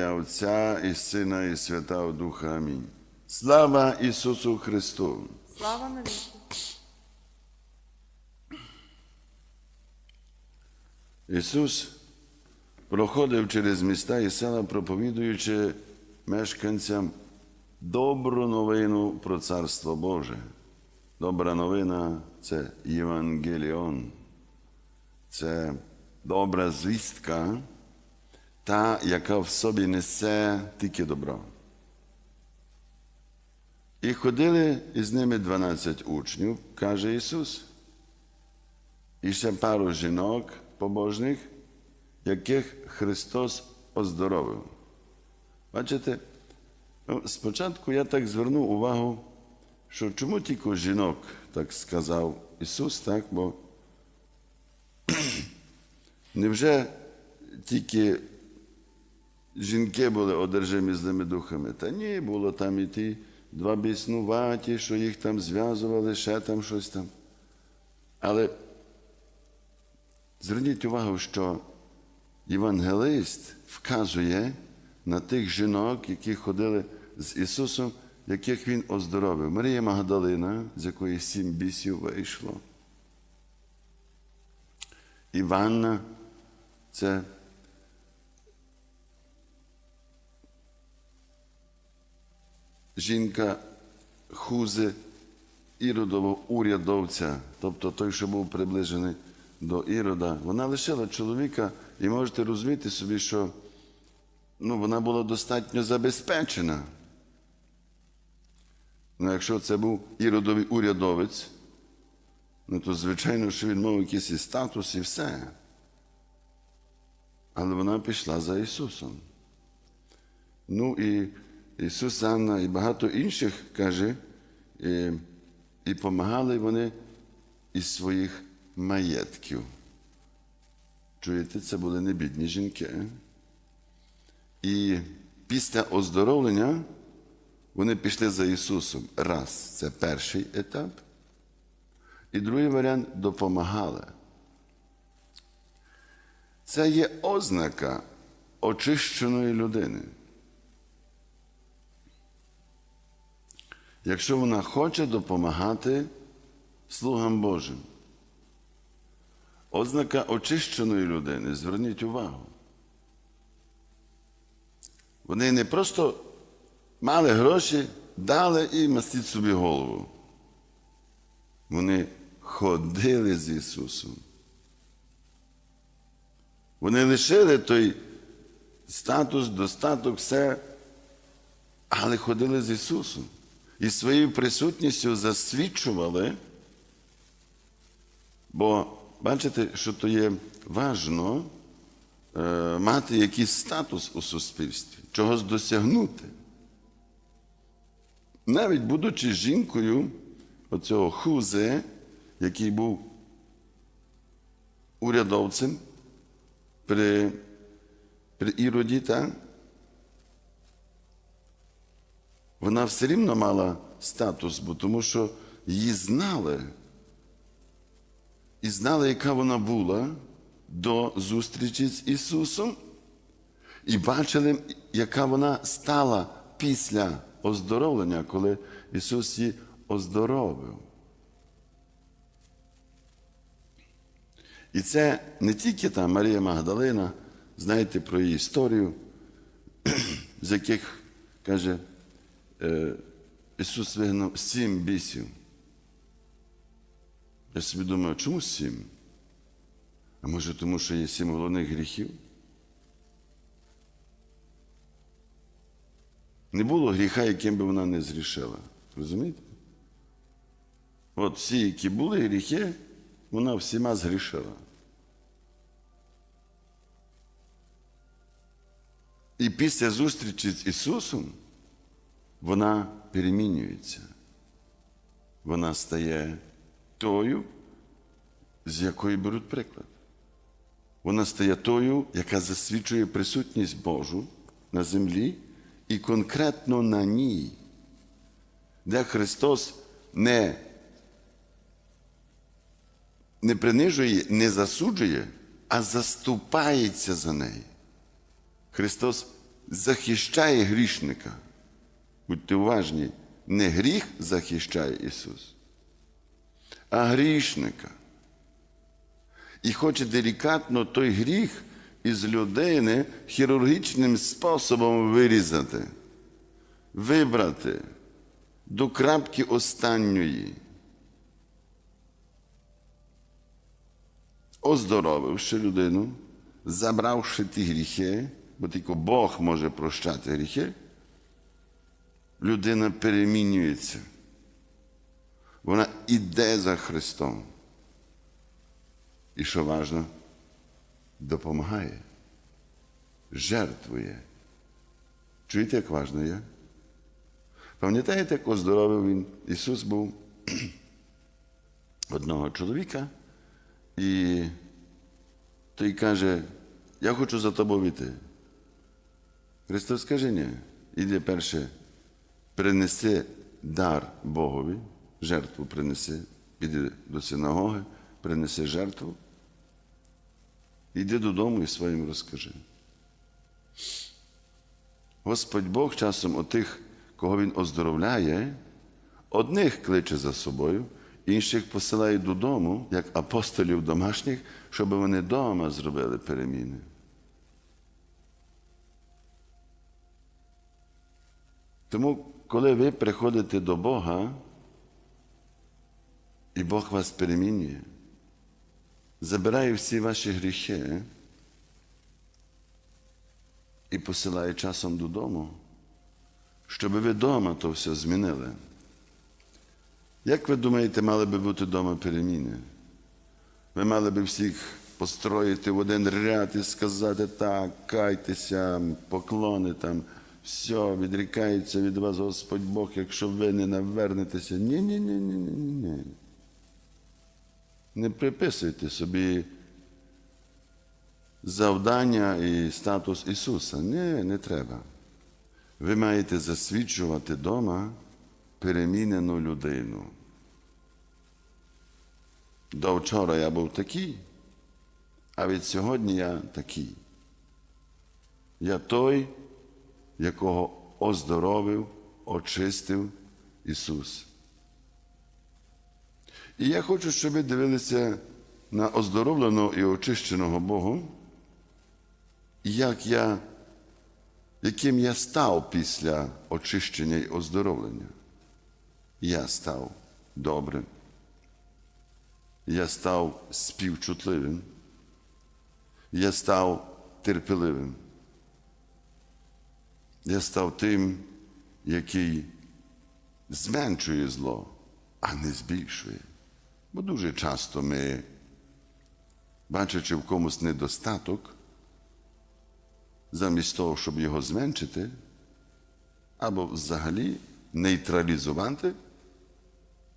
ім'я Отця і Сина, і Святого Духа. Амінь. Слава Ісусу Христу! Слава навіки. Ісус проходив через міста і села, проповідуючи мешканцям добру новину про Царство Боже. Добра новина це Євангеліон. Це добра звістка, та, яка в собі несе тільки добро. І ходили із ними 12 учнів, каже Ісус. І ще пару жінок побожних, яких Христос оздоровив. Бачите, ну, спочатку я так звернув увагу, що чому тільки жінок, так сказав Ісус, так? Бо невже тільки жінки були одержимі злими духами? Та ні, було там і ті два біснуваті, що їх там зв'язували, ще там щось там. Але Зверніть увагу, що євангелист вказує на тих жінок, які ходили з Ісусом, яких Він оздоровив. Марія Магдалина, з якої сім бісів вийшло. Іванна це жінка Хузи Іродового урядовця, тобто той, що був приближений до Ірода, вона лишила чоловіка, і можете розуміти собі, що ну, вона була достатньо забезпечена. Ну, якщо це був іродовий урядовець, ну то звичайно, що він мав якийсь статус і все. Але вона пішла за Ісусом. Ну і Ісус Анна і багато інших каже, і, і помагали вони із своїх маєтків. Чуєте, це були не бідні жінки. І після оздоровлення вони пішли за Ісусом. Раз, це перший етап. І другий варіант допомагали. Це є ознака очищеної людини. Якщо вона хоче допомагати слугам Божим. Ознака очищеної людини, зверніть увагу. Вони не просто мали гроші, дали і мастіть собі голову. Вони ходили з Ісусом. Вони лишили той статус, достаток, все, але ходили з Ісусом. І своєю присутністю засвідчували, бо бачите, що то є важно е, мати якийсь статус у суспільстві, чогось досягнути. Навіть будучи жінкою оцього хузе, який був урядовцем при, при Іроді, так? Вона все рівно мала статус, бо тому що її знали. І знали, яка вона була до зустрічі з Ісусом, і бачили, яка вона стала після оздоровлення, коли Ісус її оздоровив. І це не тільки та Марія Магдалина, знаєте про її історію, з яких, каже, Ісус вигнав сім бісів. Я собі думаю, чому сім? А може, тому що є сім головних гріхів? Не було гріха, яким би вона не зрішила. Розумієте? От всі, які були гріхи, вона всіма згрішила. І після зустрічі з Ісусом вона перемінюється. Вона стає тою, з якої беруть приклад. Вона стає тою, яка засвідчує присутність Божу на землі і конкретно на ній, де Христос не, не принижує, не засуджує, а заступається за неї. Христос захищає грішника. Будьте уважні, не гріх захищає Ісус, а грішника. І хоче делікатно той гріх із людини хірургічним способом вирізати, вибрати до крапки останньої. Оздоровивши людину, забравши ті гріхи, бо тільки Бог може прощати гріхи, людина перемінюється. Вона іде за Христом. І що важливо, допомагає, жертвує. Чуєте, як важливо є? Пам'ятаєте, як оздоровив він? Ісус був одного чоловіка, і той каже, я хочу за тобою йти. Христос каже, ні, іди перше, принеси дар Богові, жертву принеси, іди до синагоги, принеси жертву, іди додому і своїм розкажи. Господь Бог часом отих, кого Він оздоровляє, одних кличе за собою, інших посилає додому, як апостолів домашніх, щоб вони вдома зробили переміни. Тому, коли ви приходите до Бога, і Бог вас перемінює, забирає всі ваші гріхи і посилає часом додому, щоб ви вдома то все змінили. Як ви думаєте, мали би бути вдома переміни? Ви мали би всіх построїти в один ряд і сказати так, кайтеся, поклони там, все, відрікається від вас Господь Бог, якщо ви не навернетеся. Ні, ні, ні, ні, ні, ні. Не приписуйте собі завдання і статус Ісуса. Ні, не треба. Ви маєте засвідчувати вдома перемінену людину. До вчора я був такий, а від сьогодні я такий. Я той, якого оздоровив, очистив Ісус. І я хочу, щоб ви дивилися на оздоровленого і очищеного Богом, як я, яким я став після очищення і оздоровлення. Я став добрим. Я став співчутливим. Я став терпеливим. Я став тим, який зменшує зло, а не збільшує. Бо дуже часто ми, бачачи в комусь недостаток, замість того, щоб його зменшити, або взагалі нейтралізувати,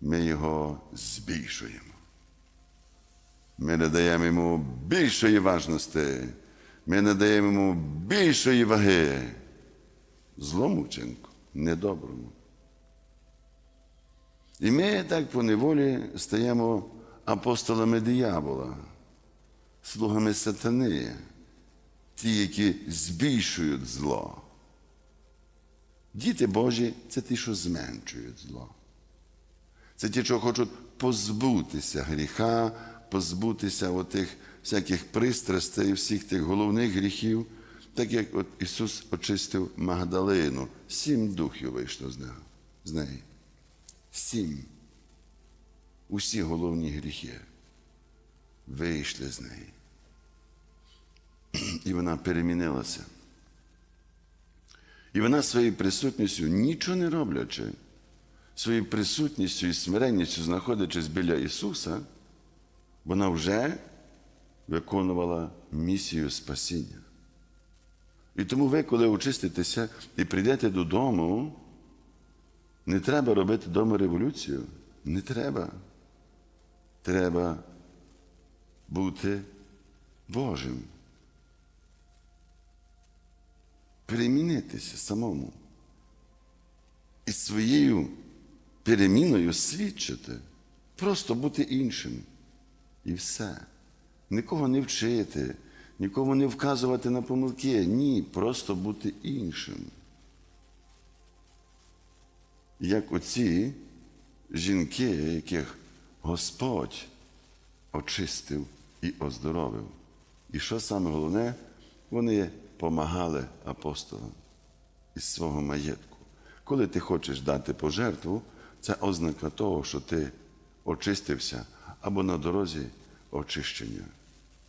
ми його збільшуємо. Ми надаємо йому більшої важності, ми надаємо йому більшої ваги злому вчинку, недоброму. І ми так по неволі стаємо апостолами диявола, слугами сатани, ті, які збільшують зло. Діти Божі це ті, що зменшують зло. Це ті, що хочуть позбутися гріха, позбутися отих всяких пристрастей, всіх тих головних гріхів, так як от Ісус очистив Магдалину. Сім духів вийшло з неї. Сім. Усі головні гріхи вийшли з неї. І вона перемінилася. І вона своєю присутністю, нічого не роблячи, своєю присутністю і смиренністю, знаходячись біля Ісуса, вона вже виконувала місію спасіння. І тому ви, коли очиститеся і прийдете додому, не треба робити вдома революцію. Не треба. Треба бути Божим. Перемінитися самому. І своєю переміною свідчити, просто бути іншим. І все. Нікого не вчити, нікому не вказувати на помилки. Ні, просто бути іншим. Як оці жінки, яких Господь очистив і оздоровив. І що саме головне, вони помагали апостолам із свого маєтку. Коли ти хочеш дати пожертву, це ознака того, що ти очистився або на дорозі очищення.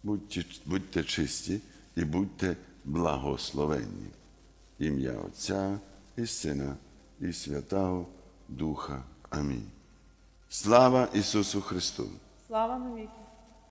Будьте, будьте чисті і будьте благословенні. Ім'я Отця і Сина, і Святого Духа. Амінь. Слава Ісусу Христу! Слава навіки.